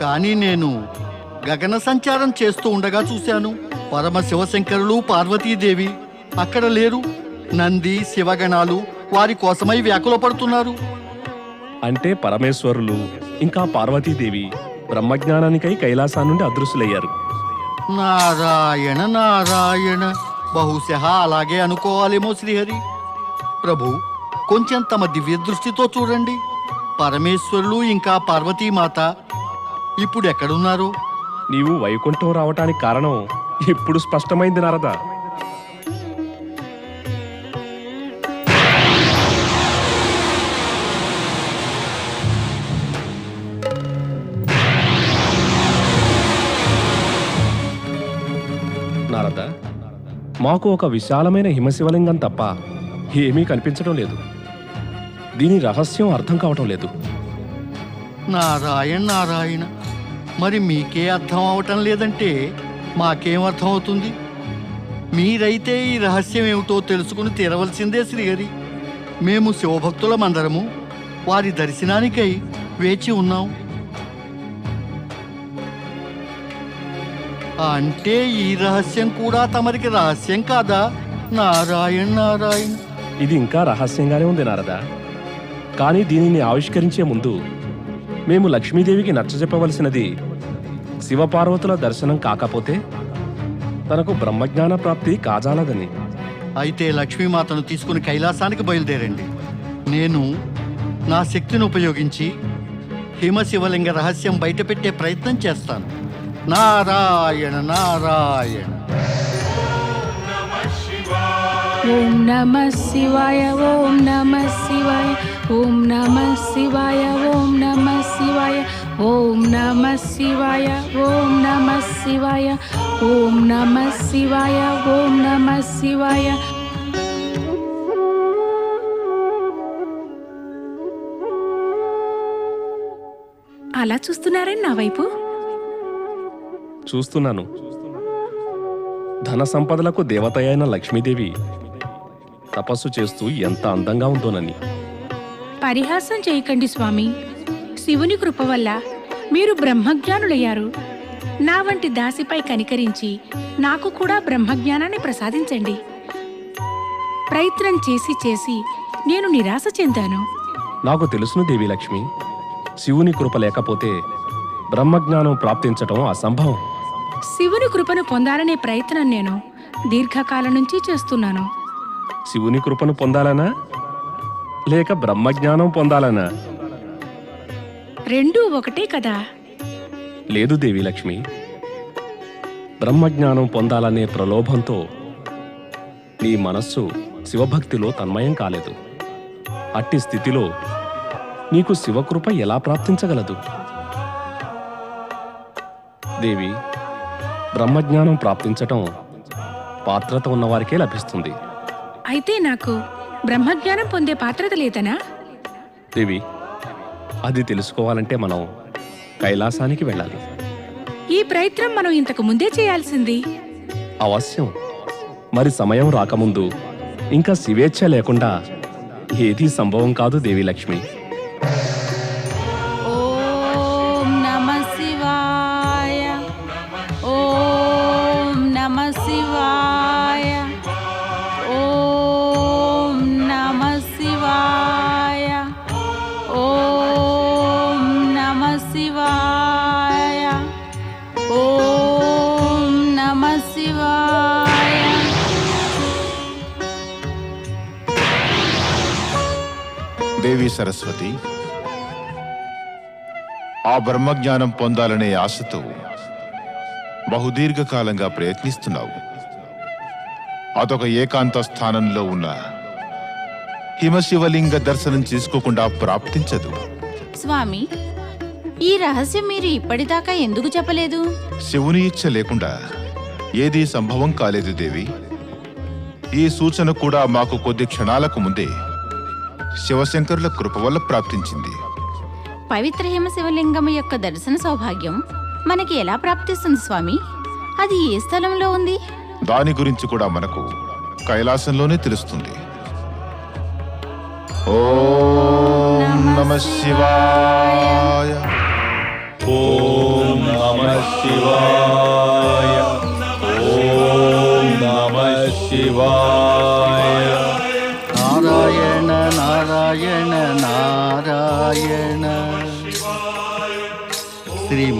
కానీ నేను గగన సంచారం చేస్తూ ఉండగా చూశాను. పరమ శివశంకరులు పార్వతీదేవి అక్కడ లేరు. నంది శివగణాలు వారి కోసమై వ్యాకులపడుతున్నారు అంటే పరమేశ్వరులు ఇంకా పార్వతీదేవి బ్రహ్మజ్ఞానానికై కైలాసా నుండి అదృశ్యులయ్యారు నారాయణ నారాయణ బహుశः అలాగే అనుకోవాలేమో శ్రీహరి. ప్రభు కొంచెం తమ దివ్య దృష్టితో చూడండి. పరమేశ్వరులు ఇంకా పార్వతీమాత ఇప్పుడు ఎక్కడున్నారు నీవు వైకుంఠం రావటానికి కారణం ఇప్పుడు స్పష్టమైంది నారదా. నారద మాకు ఒక విశాలమైన హిమశివలింగం తప్ప ఏమీ కనిపించడం లేదు. దీని రహస్యం అర్థం కావటం లేదు. నారాయణ నారాయణ. మరి మీకే అర్థం అవటం లేదంటే మాకేం అర్థం అవుతుంది మీరైతే ఈ రహస్యం ఏమిటో తెలుసుకుని తీరవలసిందే శ్రీహరి. మేము శివభక్తులమందరము వారి దర్శనానికై వేచి ఉన్నాం. అంటే ఈ రహస్యం కూడా తమరికి రహస్యం కాదా? నారాయణ నారాయణ. ఇది ఇంకా రహస్యంగానే ఉంది నారదా. కానీ దీనిని ఆవిష్కరించే ముందు మేము లక్ష్మీదేవికి నచ్చజెప్పవలసినది శివపార్వతుల దర్శనం కాకపోతే తనకు బ్రహ్మజ్ఞాన ప్రాప్తి కాజాలదని. అయితే లక్ష్మీమాతను తీసుకుని కైలాసానికి బయలుదేరండి. నేను నా శక్తిని ఉపయోగించి హిమశివలింగ రహస్యం బయటపెట్టే ప్రయత్నం చేస్తాను. నారాయణ నారాయణ. ఓం నమ శివాయ ఓం నమ శివాయ ఓం నమ శివాయ ఓం నమ శివాయ. ఓం నమ శివాయ ఓం నమ శివాయ ఓం నమ శివాయ ఓం నమ శివాయ. అలా చూస్తున్నారని నా వైపు? చూస్తున్నాను. ధన సంపదలకు దేవత అయిన లక్ష్మీదేవి తపస్సు చేస్తూ ఎంత అందంగా ఉందోనని. పరిహాసం చేయకండి స్వామి. శివుని కృప వల్ల మీరు బ్రహ్మజ్ఞానులయ్యారు. నా వంటి దాసిపై కనికరించి నాకు కూడా బ్రహ్మజ్ఞానాన్ని ప్రసాదించండి. ప్రయత్నం చేసి చేసి నేను నిరాశ చెందాను. నాకు తెలుసును దేవి లక్ష్మి శివుని కృప లేకపోతే బ్రహ్మజ్ఞానం ప్రాప్తించటం అసంభవం. శివుని కృపను పొందాలనే ప్రయత్నం నేను దీర్ఘకాలం నుంచి చేస్తున్నాను. శివుని కృపను పొందాలనా? లేక బ్రహ్మజ్ఞానం పొందాలనా? రెండూ ఒకటే కదా? లేదు దేవి లక్ష్మి. బ్రహ్మజ్ఞానం పొందాలనే ప్రలోభంతో నీ మనస్సు శివభక్తిలో తన్మయం కాలేదు. అట్టి స్థితిలో నీకు శివకృప ఎలా ప్రాప్తించగలదు? దేవి బ్రహ్మజ్ఞానం ప్రాప్తించటం పాత్రత ఉన్నవారికే లభిస్తుంది. అయితే నాకు బ్రహ్మజ్ఞానం పొందే పాత్రత లేదనా? దేవి అది తెలుసుకోవాలంటే మనం కైలాసానికి వెళ్ళాలి. ఈ ప్రయత్నం మనం ఇంతకు ముందే చేయాల్సింది. అవశ్యం. మరి సమయం రాకముందు ఇంకా శివేచ్ఛ లేకుండా ఏదీ సంభవం కాదు దేవి లక్ష్మి ఓం నమ శివాయ. ఓం నమ శివాయ. సరస్వతి. ఆ బ్రహ్మజ్ఞానం పొందాలనే ఆశతో బహుదీర్ఘకాలంగా ప్రయత్నిస్తున్నావు. అదొక ఏకాంత స్థానంలో ఉన్న హిమశివలింగ దర్శనం చేసుకోకుండా ప్రాప్తించదు. స్వామి ఈ రహస్యం మీరు ఇప్పటిదాకా ఎందుకు చెప్పలేదు? శివుని ఇచ్చ లేకుండా ఏదీ సంభవం కాలేదు దేవి. ఈ సూచన కూడా మాకు కొద్ది క్షణాలకు ముందే శివశంకరుల కృప వల్ల ప్రాప్తించింది. పవిత్ర హిమ శివలింగం యొక్క దర్శన సౌభాగ్యం మనకి ఎలా ప్రాప్తిస్తుంది స్వామి? అది ఏ స్థలంలో ఉంది? దాని గురించి కూడా మనకు కైలాసంలోనే తెలుస్తుంది. ఓం నమ శివాయ.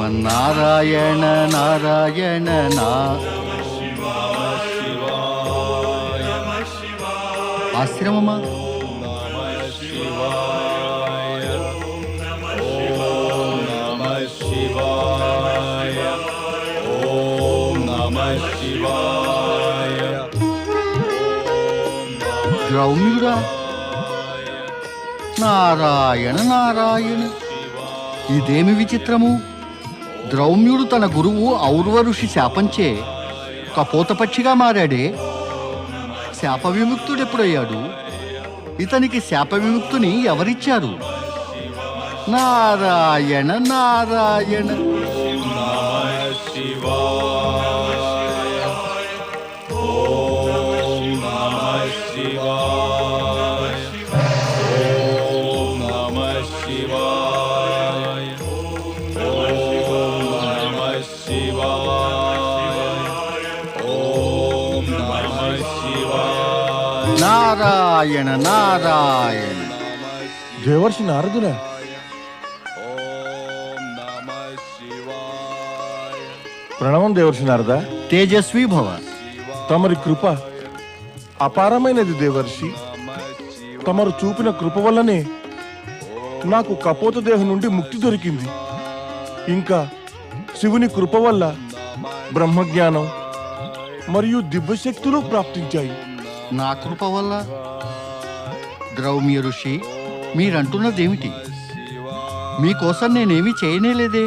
శ్రీమన్నారాయణ నారాయణ నా ఆశ్రమమా నమ నారాయణ నారాయణ ఇదేమి విచిత్రము? ద్రౌమ్యుడు తన గురువు ఔర్వ ఋషి శాపంచే కపోతపక్షిగా మారాడే శాప విముక్తుడెప్పుడయ్యాడు ఇతనికి శాప విముక్తుని ఎవరిచ్చారు? నారాయణ నారాయణ. నారాయణ నారాయణ. దేవర్షి నారదుల ప్రణవం దేవర్షి నారద? తేజస్వి భవ. తమరి కృప అపారమైనది దేవర్షి తమరు చూపిన కృప వల్లనే నాకు కపోత దేహం నుండి ముక్తి దొరికింది. ఇంకా శివుని కృప వల్ల బ్రహ్మజ్ఞానం మరియు దివ్యశక్తులు ప్రాప్తించాయి. నా కృప వల్ల ద్రౌమ్య ఋషి మీరంటున్నదేమిటి? మీకోసం నేనేమి చేయనేలేదే.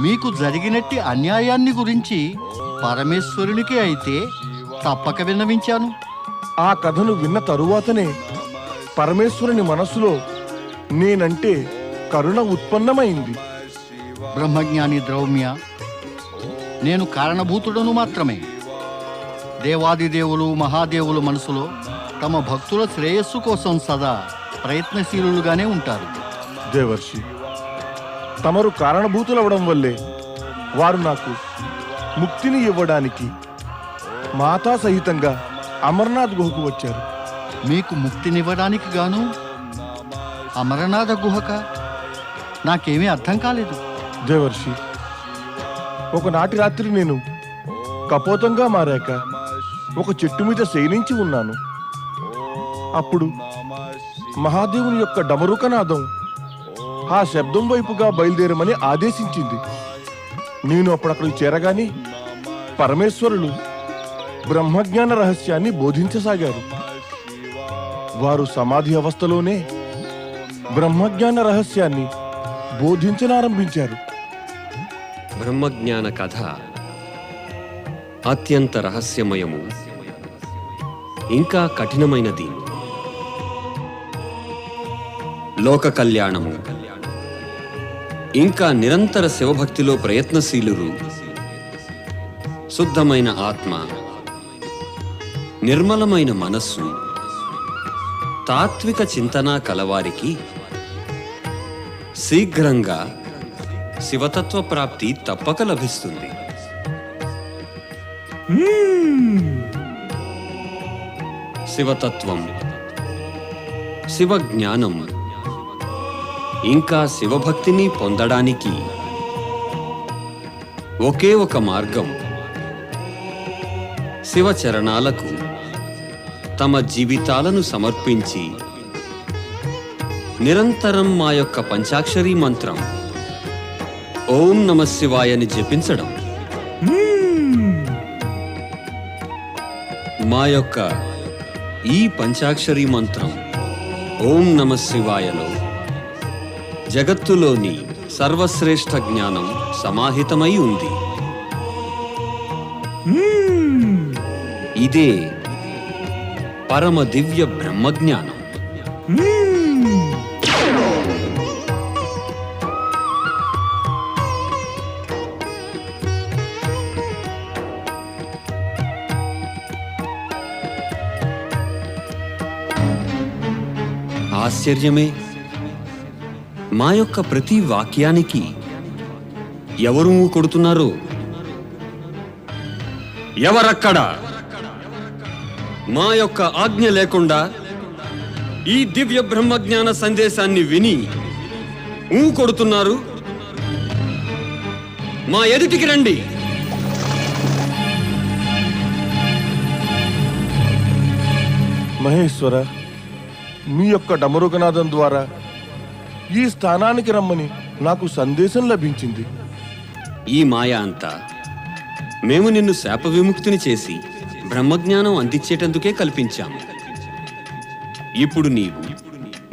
మీకు జరిగినట్టి అన్యాయాన్ని గురించి పరమేశ్వరునికి అయితే తప్పక విన్నవించాను. ఆ కథను విన్న తరువాతనే పరమేశ్వరుని మనస్సులో నేనంటే కరుణ ఉత్పన్నమైంది. బ్రహ్మజ్ఞాని ద్రౌమ్య నేను కారణభూతుడను మాత్రమే. దేవాదిదేవులు మహాదేవులు మనసులో తమ భక్తుల శ్రేయస్సు కోసం సదా ప్రయత్నశీలుగానే ఉంటారు. దేవర్షి తమరు కారణభూతులవడం వల్లే వారు నాకు ముక్తిని ఇవ్వడానికి మాతా సహితంగా అమర్నాథ్ గుహకు వచ్చారు. మీకు ముక్తినివ్వడానికి గాను అమరనాథ గుహక? నాకేమీ అర్థం కాలేదు. దేవర్షి ఒకనాటి రాత్రి నేను కపోతంగా మారాక ఒక చెట్టు మీద శయనించి ఉన్నాను. అప్పుడు మహాదేవుని యొక్క డమరుకనాదం ఆ శబ్దం వైపుగా బయలుదేరమని ఆదేశించింది. నేను అప్పుడు అక్కడికి చేరగానే పరమేశ్వరులు బ్రహ్మజ్ఞాన రహస్యాన్ని బోధించసాగారు. వారు సమాధి అవస్థలోనే బ్రహ్మజ్ఞాన రహస్యాన్ని బోధించనారంభించారు. బ్రహ్మజ్ఞాన కథ అత్యంత రహస్యమయము. ఇంకా కఠినమైనది. లోక కళ్యాణము. ఇంకా నిరంతర శివభక్తిలో ప్రయత్నశీలురు. శుద్ధమైన ఆత్మ. నిర్మలమైన మనస్సు. తాత్విక చింతన కలవారికి శీఘ్రంగా శివతత్వ ప్రాప్తి తప్పక లభిస్తుంది. శివతత్వం. శివజ్ఞానం. ఇంకా శివభక్తిని పొందడానికి ఒకే ఒక మార్గం. శివచరణాలకు తమ జీవితాలను సమర్పించి నిరంతరం మా యొక్క పంచాక్షరీ మంత్రం ఓం నమ శివాయని జపించడం. మా యొక్క ఈ పంచాక్షరీ మంత్రం. ఓం నమ శివాయలో. జగత్తులోని సర్వశ్రేష్ఠ జ్ఞానం సమాహితమై ఉంది. ఇదే పరమ దివ్య బ్రహ్మజ్ఞానం. ఆశ్చర్యమే. మా యొక్క ప్రతి వాక్యానికి ఎవరు ఊ కొడుతున్నారు? ఎవరక్కడ? మా యొక్క ఆజ్ఞ లేకుండా ఈ దివ్య బ్రహ్మజ్ఞాన సందేశాన్ని విని ఊ కొడుతున్నారు? మా ఎదుటికి రండి. మహేశ్వర మీ యొక్క డమరుగనాదం ద్వారా ఈ స్థానానికి రమ్మని నాకు సందేశం లభించింది. ఈ మాయ అంతా మేము నిన్ను శాప విముక్తిని చేసి బ్రహ్మజ్ఞానం అందించేటందుకే కల్పించాము. ఇప్పుడు నీవు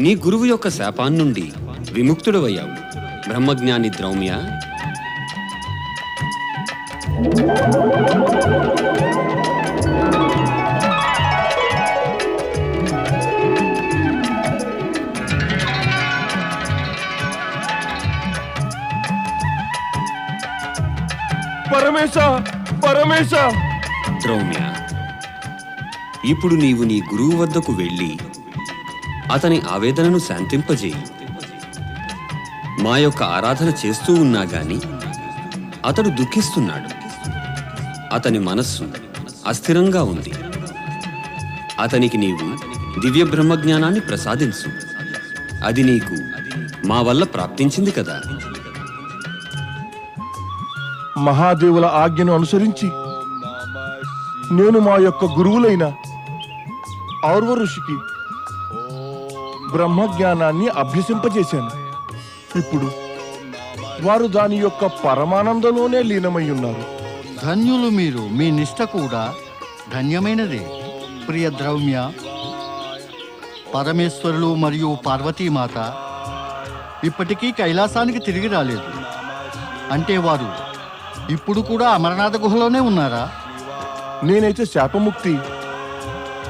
నీ గురువు యొక్క శాపాన్నుండి విముక్తుడవయ్యావు. బ్రహ్మజ్ఞాని ద్రౌమ్య. పరమేశ పరమేశ ద్రౌమ్య ఇప్పుడు నీవు నీ గురువు వద్దకు వెళ్ళి అతని ఆవేదనను శాంతింపజేయి. మా యొక్క ఆరాధన చేస్తూ ఉన్నా గాని అతడు దుఃఖిస్తున్నాడు. అతని మనస్సు అస్థిరంగా ఉంది. అతనికి నీవు దివ్య బ్రహ్మజ్ఞానాన్ని ప్రసాదించు. అది నీకు మా వల్ల ప్రాప్తించింది కదా. మహాదేవుల ఆజ్ఞను అనుసరించి నేను మా యొక్క గురువులైన ఔర్వ ఋషికి బ్రహ్మజ్ఞానాన్ని అభ్యసింపజేశాను. ఇప్పుడు వారు దాని యొక్క పరమానందంలోనే లీనమై ఉన్నారు. ధన్యులు మీరు. మీ నిష్ట కూడా ధన్యమైనదే. ప్రియ ద్రవ్య పరమేశ్వరులు మరియు పార్వతీమాత ఇప్పటికీ కైలాసానికి తిరిగి రాలేదు. అంటే వారు ఇప్పుడు కూడా అమరనాథ గుహలోనే ఉన్నారా? నేనైతే శాపముక్తి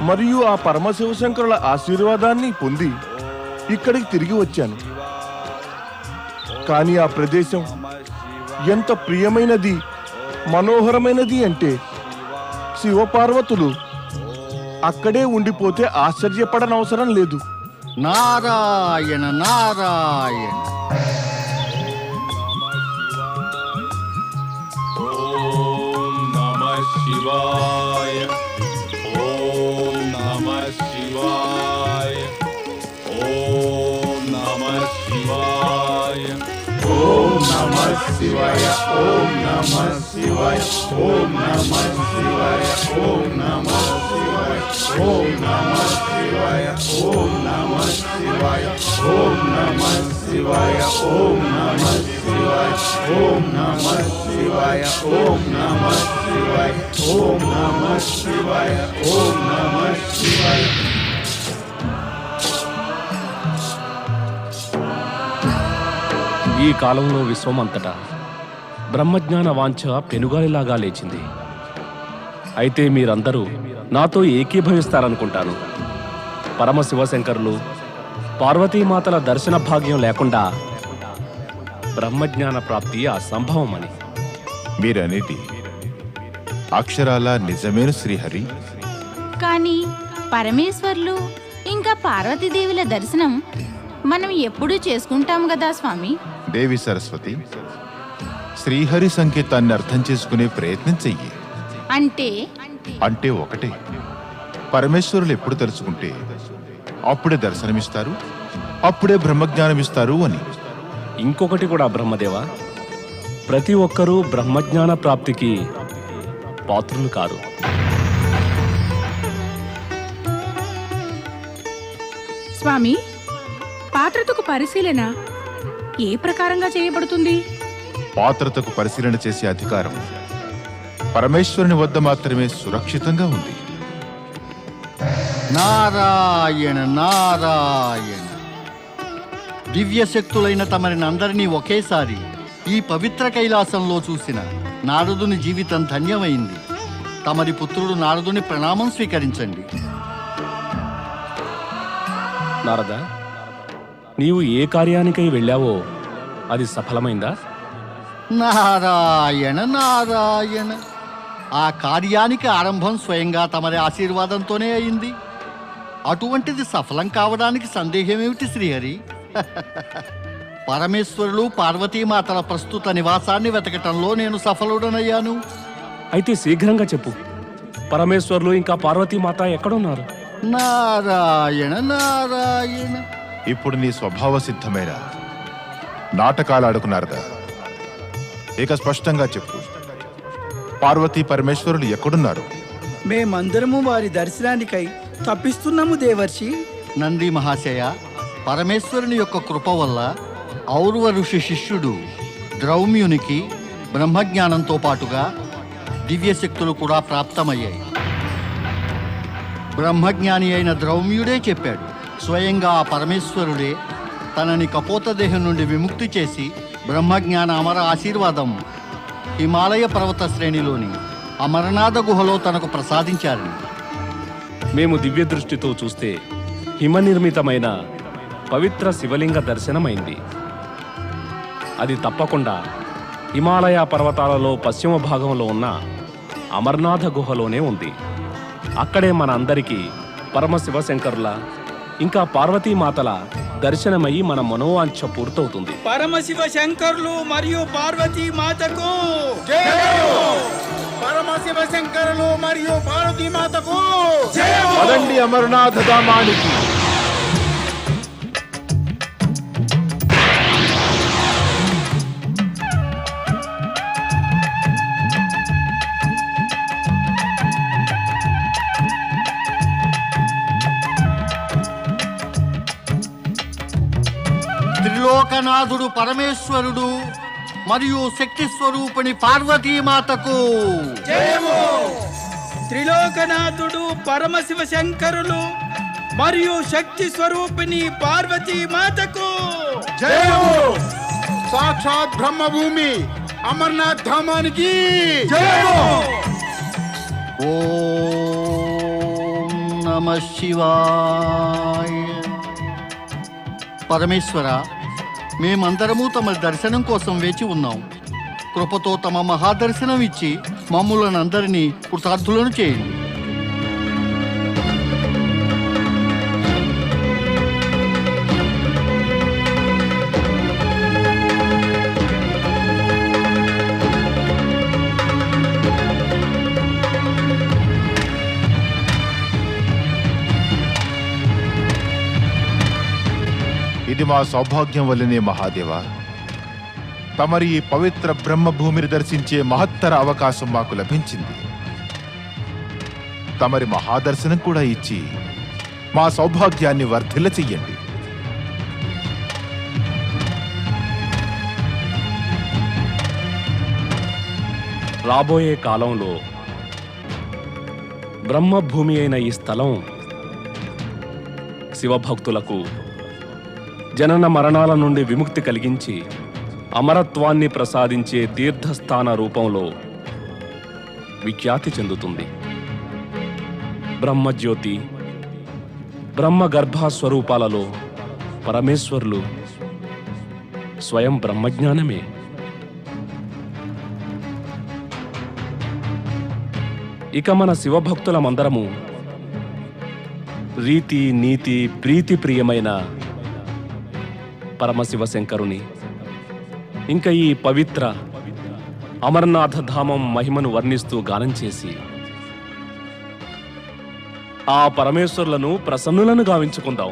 మరియు ఆ పరమశివశంకరుల ఆశీర్వాదాన్ని పొంది ఇక్కడికి తిరిగి వచ్చాను. కానీ ఆ ప్రదేశం ఎంత ప్రియమైనది మనోహరమైనది అంటే శివపార్వతులు అక్కడే ఉండిపోతే ఆశ్చర్యపడనవసరం లేదు. నారాయణ నారాయణ. शिवाय ॐ नमः शिवाय ఓం నమ శివాయ ఓం నమ శివాయ ఓం నమ శివాయ ఓం నమ శివాయ ఓం నమ శివాయ ఓం నమ శివాయ ఓం నమ శివాయ ఓం నమ శివాయ ఓం నమ శివాయ ఓం నమ శివాయ ఓం నమ శివాయ ఓం నమ ఈ కాలంలో విశ్వమంతటా బ్రహ్మజ్ఞాన వాంఛ పెనుగాలిలాగా లేచింది. అయితే మీరందరూ నాతో ఏకీభవిస్తారనుకుంటాను. పరమశివశంకరులు పార్వతీమాతల దర్శన భాగ్యం లేకుండా బ్రహ్మజ్ఞాన ప్రాప్తి అసంభవమని మీరనేది అక్షరాల నిజమేను శ్రీహరి? కానీ పరమేశ్వర్లు ఇంకా పార్వతీదేవుల దర్శనం మనం ఎప్పుడూ చేసుకుంటాం కదా స్వామి? దేవి సరస్వతి శ్రీహరి సంకేతాన్ని అర్థం చేసుకునే ప్రయత్నం చెయ్యి. అంటే? అంటే ఒకటే. పరమేశ్వరులు ఎప్పుడు తలుచుకుంటే అప్పుడే దర్శనమిస్తారు అప్పుడే బ్రహ్మజ్ఞానమిస్తారు అని. ఇంకొకటి కూడా బ్రహ్మదేవ ప్రతి ఒక్కరూ బ్రహ్మజ్ఞాన ప్రాప్తికి పాత్రులు కారు. స్వామి పాత్రతకు పరిశీలన ఏ ప్రకారంగా చేయబడుతుంది? పాత్రతకు పరిశీలన చేసే అధికారం పరమేశ్వరుని వద్ద మాత్రమే సురక్షితంగా ఉంది. నారాయణ నారాయణ. దివ్య శక్తులైన తమరిని అందరినీ ఒకేసారి ఈ పవిత్ర కైలాసంలో చూసిన నారదుని జీవితం ధన్యమైంది. తమరి పుత్రుడు నారదుని ప్రణామం స్వీకరించండి. నారద నీవు ఏ కార్యానికై వెళ్ళావో అది సఫలమైందా? నారాయణ నారాయణ. ఆ కార్యానికి ఆరంభం స్వయంగా తమరి ఆశీర్వాదంతోనే అయింది. అటువంటిది సఫలం కావడానికి సందేహమేమిటి శ్రీహరి? పరమేశ్వరులు పార్వతీమాతల ప్రస్తుత నివాసాన్ని వెతకటంలో నేను సఫలుడనయ్యాను. అయితే శీఘ్రంగా చెప్పు. పరమేశ్వర్లు ఇంకా పార్వతీమాత ఎక్కడున్నారు? నారాయణ నారాయణ. ఇప్పుడు నీ స్వభావ సిద్ధమైన నాటకాలు ఆడుకున్నారుగా ఇక స్పష్టంగా చెప్పు. పార్వతీ పరమేశ్వరులు ఎక్కడున్నారు? మేమందరము వారి దర్శనానికై తప్పిస్తున్నాము దేవర్షి. నంది మహాశయ పరమేశ్వరుని యొక్క కృప వల్ల ఔర్వ ఋషి శిష్యుడు ద్రౌమ్యునికి బ్రహ్మజ్ఞానంతో పాటుగా దివ్యశక్తులు కూడా ప్రాప్తమయ్యాయి. బ్రహ్మజ్ఞాని అయిన ద్రౌమ్యుడే చెప్పాడు స్వయంగా పరమేశ్వరుడే తనని కపోతదేహం నుండి విముక్తి చేసి బ్రహ్మజ్ఞాన అమర ఆశీర్వాదం హిమాలయ పర్వత శ్రేణిలోని అమరనాథ గుహలో తనకు ప్రసాదించారని. మేము దివ్య దృష్టితో చూస్తే హిమనిర్మితమైన పవిత్ర శివలింగ దర్శనమైంది. అది తప్పకుండా హిమాలయ పర్వతాలలో పశ్చిమ భాగంలో ఉన్న అమర్నాథ గుహలోనే ఉంది. అక్కడే మన అందరికీ పరమశివశంకరుల ఇంకా పార్వతీమాతల దర్శనమయ్యి మన మనోవాంఛ పూర్తవుతుంది. పరమశివ శంకరులు మరియు పార్వతీ మాతకు పరమశివ శంకరులు మరియు పార్వతీ మాతకు పదండి అమరనాథ ధామానికి. త్రిలోకనాథుడు పరమేశ్వరుడు మరియు శక్తి స్వరూపిణి పార్వతీమాతకు. త్రిలోకనాథుడు పరమశివ శంకరులు మరియు శక్తి స్వరూపిణి పార్వతీ మాతకు జయము! సాక్షాత్ బ్రహ్మభూమి అమర్నాథ్ ధామానికి. ఓం నమ శివాయ. పరమేశ్వర మేమందరము తమ దర్శనం కోసం వేచి ఉన్నాం. కృపతో తమ మహాదర్శనం ఇచ్చి మమ్ములను అందరినీ కృతార్థులను చేయండి. మా సౌభాగ్యం వల్లనే మహాదేవ. తమరి ఈ పవిత్ర బ్రహ్మభూమిని దర్శించే మహత్తర అవకాశం మాకు లభించింది. తమరి మహాదర్శనం కూడా ఇచ్చి మా సౌభాగ్యాన్ని వర్ధిల్ల చెయ్యండి. రాబోయే కాలంలో బ్రహ్మభూమి అయిన ఈ స్థలం శివభక్తులకు జనన మరణాల నుండి విముక్తి కలిగించి అమరత్వాన్ని ప్రసాదించే తీర్థస్థాన రూపంలో విఖ్యాతి చెందుతుంది. బ్రహ్మజ్యోతి బ్రహ్మ గర్భస్వరూపాలలో పరమేశ్వరులు స్వయం బ్రహ్మజ్ఞానమే. ఇక మన శివభక్తులమందరము రీతి నీతి ప్రీతి ప్రియమైన పరమశివ శంకరుని ఇంకా ఈ పవిత్ర అమర్నాథ ధామం మహిమను వర్ణిస్తూ గానం చేసి ఆ పరమేశ్వరులను ప్రసన్నులను గావించుకుందాం.